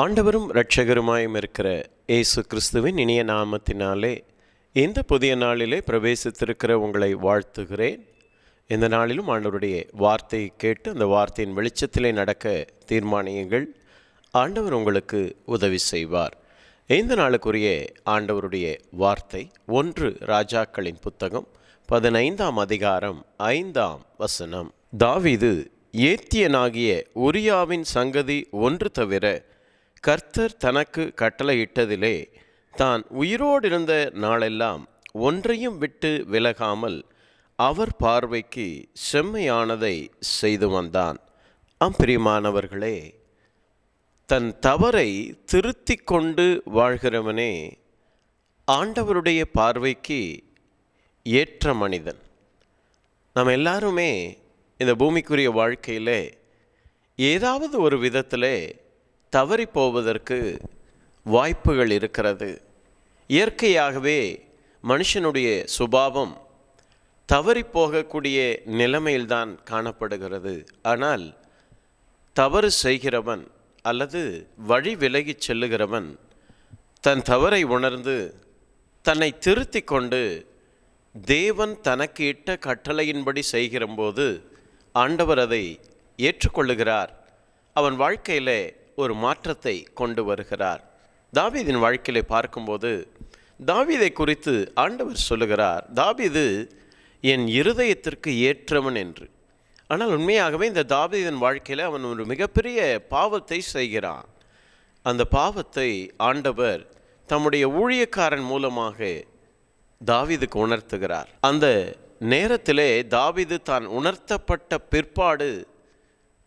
ஆண்டவரும் இரட்சகருமாயும் இருக்கிற இயேசு கிறிஸ்துவின் இனிய நாமத்தினாலே இந்த புதிய நாளிலே பிரவேசித்திருக்கிற உங்களை வாழ்த்துகிறேன். இந்த நாளிலும் ஆண்டவருடைய வார்த்தையை கேட்டு அந்த வார்த்தையின் வெளிச்சத்திலே நடக்க தீர்மானியுங்கள். ஆண்டவர் உங்களுக்கு உதவி செய்வார். இந்த நாளுக்குரிய ஆண்டவருடைய வார்த்தை ஒன்று ராஜாக்களின் புத்தகம் பதினைந்தாம் அதிகாரம் ஐந்தாம் வசனம். தாவீது ஏத்தியனாகிய உரியாவின் சங்கதி ஒன்று தவிர கர்த்தர் தனக்கு கட்டளையிட்டதிலே தான் உயிரோடு இருந்த நாளெல்லாம் ஒன்றையும் விட்டு விலகாமல் அவர் பார்வைக்கு செம்மையானதை செய்து வந்தான். அம்பிரியமானவர்களே தன் தவறை திருத்தி கொண்டு வாழ்கிறவனே ஆண்டவருடைய பார்வைக்கு ஏற்ற மனிதன். நம்ம எல்லாருமே இந்த பூமிக்குரிய வாழ்க்கையில் ஏதாவது ஒரு விதத்தில் தவறி போவதற்கு வாய்ப்புகள் இருக்கிறது. இயற்கையாகவே மனுஷனுடைய சுபாவம் தவறி போகக்கூடிய நிலைமையில்தான் காணப்படுகிறது. ஆனால் தவறு செய்கிறவன் அல்லது வழி விலகிச் செல்லுகிறவன் தன் தவறை உணர்ந்து தன்னை திருத்தி கொண்டு தேவன் தனக்கு இட்ட கட்டளையின்படி செய்கிறபோது ஆண்டவர் அதை ஏற்றுக்கொள்ளுகிறார். அவன் வாழ்க்கையிலே ஒரு மாற்றத்தை கொண்டு வருகிறார். தாவீதின் வாழ்க்கையில பார்க்கும்போது தாவீதை குறித்து ஆண்டவர் சொல்லுகிறார் தாவீது என் இருதயத்திற்கு ஏற்றவன் என்று. ஆனால் உண்மையாகவே இந்த தாவீதின் வாழ்க்கையில் அவன் ஒரு மிகப்பெரிய பாவத்தை செய்கிறான். அந்த பாவத்தை ஆண்டவர் தம்முடைய ஊழியக்காரன் மூலமாக தாவிதுக்கு உணர்த்துகிறார். அந்த நேரத்திலே தாவிது தான் உணர்த்தப்பட்ட பிற்பாடு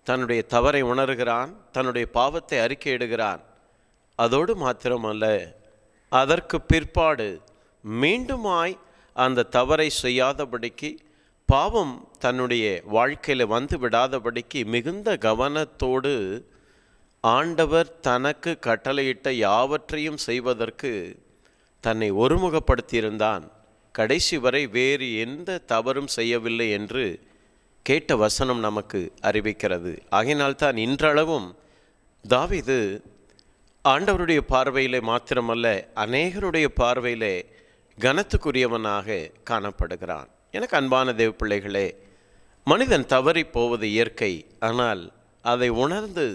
தன்னுடைய தவறை உணர்கிறான் தன்னுடைய பாவத்தை அறிக்கையிடுகிறான் அதோடு மாத்திரமல்ல அதற்கு பிற்பாடு மீண்டுமாய் அந்த தவறை செய்யாதபடிக்கு பாவம் தன்னுடைய வாழ்க்கையில் வந்து விடாதபடிக்கு மிகுந்த கவனத்தோடு ஆண்டவர் தனக்கு கட்டளையிட்ட யாவற்றையும் செய்வதற்கு தன்னை ஒருமுகப்படுத்தியிருந்தான். கடைசி வரை வேறு எந்த தவறும் செய்யவில்லை என்று கேட்ட வசனம் நமக்கு அறிவிக்கிறது. ஆகையினால்தான் இன்றளவும் தாவிது ஆண்டவருடைய பார்வையிலே மாத்திரமல்ல அநேகருடைய பார்வையிலே கனத்துக்குரியவனாக காணப்படுகிறான். எனக்கு அன்பான தேவ பிள்ளைகளே மனிதன் தவறி போவது இயற்கை ஆனால் அதை உணர்ந்து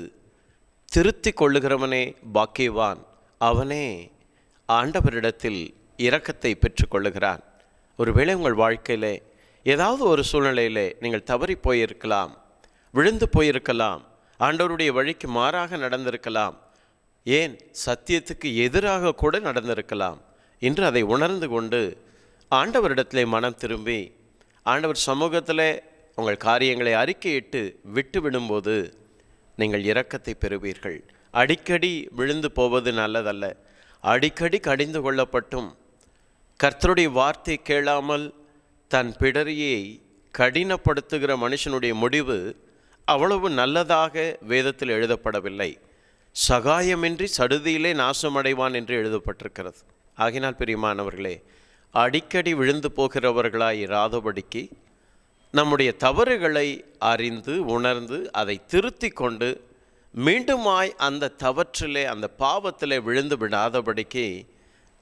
திருத்தி கொள்ளுகிறவனே பாக்கியவான். அவனே ஆண்டவரிடத்தில் இரக்கத்தை பெற்றுக்கொள்ளுகிறான் ஒருவேளை உங்கள் வாழ்க்கையிலே ஏதாவது ஒரு சூழ்நிலையிலே நீங்கள் தவறி போயிருக்கலாம் விழுந்து போயிருக்கலாம் ஆண்டவருடைய வழிக்கு மாறாக நடந்திருக்கலாம் ஏன் சத்தியத்துக்கு எதிராக கூட நடந்திருக்கலாம் இன்று அதை உணர்ந்து கொண்டு ஆண்டவரிடத்திலே மனம் திரும்பி ஆண்டவர் சமூகத்தில் உங்கள் காரியங்களை அறிக்கையிட்டு விட்டு விடும்போது நீங்கள் இரக்கத்தை பெறுவீர்கள். அடிக்கடி விழுந்து போவது நல்லதல்ல. அடிக்கடி கடிந்து கொள்ளப்பட்டும். கர்த்தருடைய வார்த்தை கேளாமல் தன் பிடரியை கடினப்படுத்துகிற மனுஷனுடைய முடிவு அவ்வளவு நல்லதாக வேதத்தில் எழுதப்படவில்லை. சகாயமின்றி சடுதியிலே நாசமடைவான் என்று எழுதப்பட்டிருக்கிறது. ஆகினால் பிரியமானவர்களே அடிக்கடி விழுந்து போகிறவர்களாய் இராதபடிக்கு நம்முடைய தவறுகளை அறிந்து உணர்ந்து அதை திருத்தி கொண்டு மீண்டுமாய் அந்த தவற்றிலே அந்த பாவத்திலே விழுந்து விடாதபடிக்கு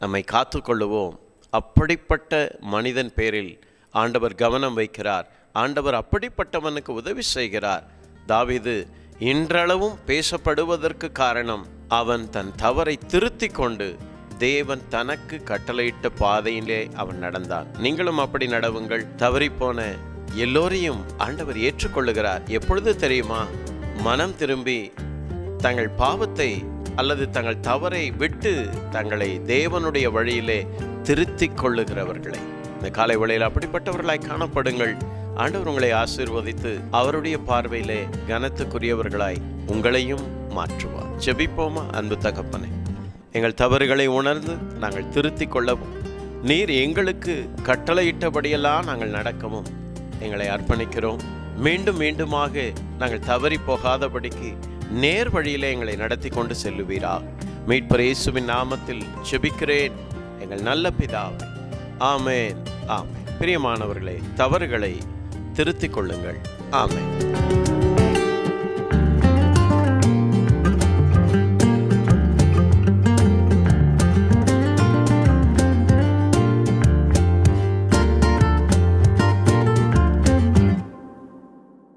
நம்மை காத்துக்கொள்ளுவோம் அப்படிப்பட்ட மனிதன் பேரில் ஆண்டவர் கவனம் வைக்கிறார். ஆண்டவர் அப்படிப்பட்டவனுக்கு உதவி செய்கிறார். தாவிது இன்றளவும் பேசப்படுவதற்கு காரணம் அவன் தன் தவறை திருத்தி கொண்டு தேவன் தனக்கு கட்டளையிட்ட பாதையிலே அவன் நடந்தான். நீங்களும் அப்படி நடவுங்கள். தவறிப்போன எல்லோரையும் ஆண்டவர் ஏற்றுக்கொள்ளுகிறார். எப்பொழுது தெரியுமா? மனம் திரும்பி தங்கள் பாவத்தை அல்லது தங்கள் தவறை விட்டு தங்களை தேவனுடைய வழியிலே திருத்திக் கொள்ளுகிறவர்களை. இந்த காலை வேளையில் அப்படிப்பட்டவர்களாய் காணப்படுங்கள். ஆண்டவர் உங்களை ஆசீர்வதித்து அவருடைய பார்வையிலே கனத்துக்குரியவர்களாய் உங்களையும் மாற்றுவார். ஜெபிப்போமா அன்பு தகப்பனே? எங்கள் தவறுகளை உணர்ந்து நாங்கள் திருத்திக் கொள்ளவும் நீர் எங்களுக்கு கட்டளையிட்டபடியெல்லாம் நாங்கள் நடக்கவும் எங்களை அர்ப்பணிக்கிறோம். மீண்டும் மீண்டுமாக நாங்கள் தவறி போகாதபடிக்கு நேர் வழியிலே எங்களை நடத்தி கொண்டு செல்லுவீரா. மீட்பர் இயேசுவின் நாமத்தில் செபிக்கிறேன் எங்கள் நல்ல பிதாவை. ஆமேன். ஆமை பிரியமானவர்களே தவறுகளை திருத்திக் கொள்ளுங்கள். ஆமை